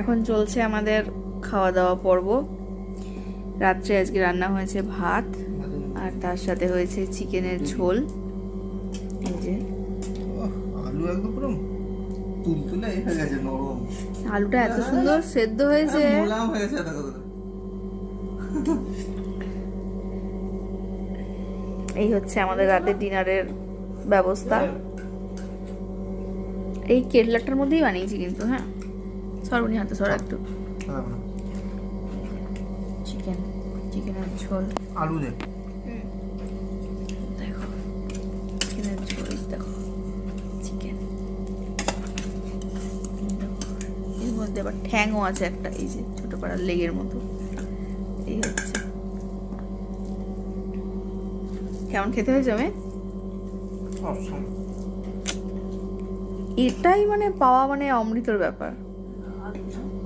এখন চলছে আমাদের খাওয়া দাওয়া পর্ব। রাত্রে আজকে রান্না হয়েছে ভাত আর তার সাথে হয়েছে চিকেনের ঝোল। এই যে। আলু একদম পুরো তুলতুলে হয়ে গেছে নরম। আলুটা এত সুন্দর সেদ্ধ হয়েছে। হয়ে গেছে এই হচ্ছে আমাদের রাতের ডিনারের ব্যবস্থা। এই কেটলাটার মধ্যেই বানিয়েছি কিন্তু হ্যাঁ। সরবনি হাতে সর একটু। হ্যাঁ, চিকেন চিকেনের ঝোল। আলু নে দেখো চিকেনের ঝোল দেখো। চিকেন এর মধ্যে আবার ঠ্যাংও আছে একটা এই যে ছোট পাড়ার লেগের মতো। এই হচ্ছে। কেমন খেতে হয়েছে আমি এটাই মানে পাওয়া মানে অমৃতর ব্যাপার। 啊。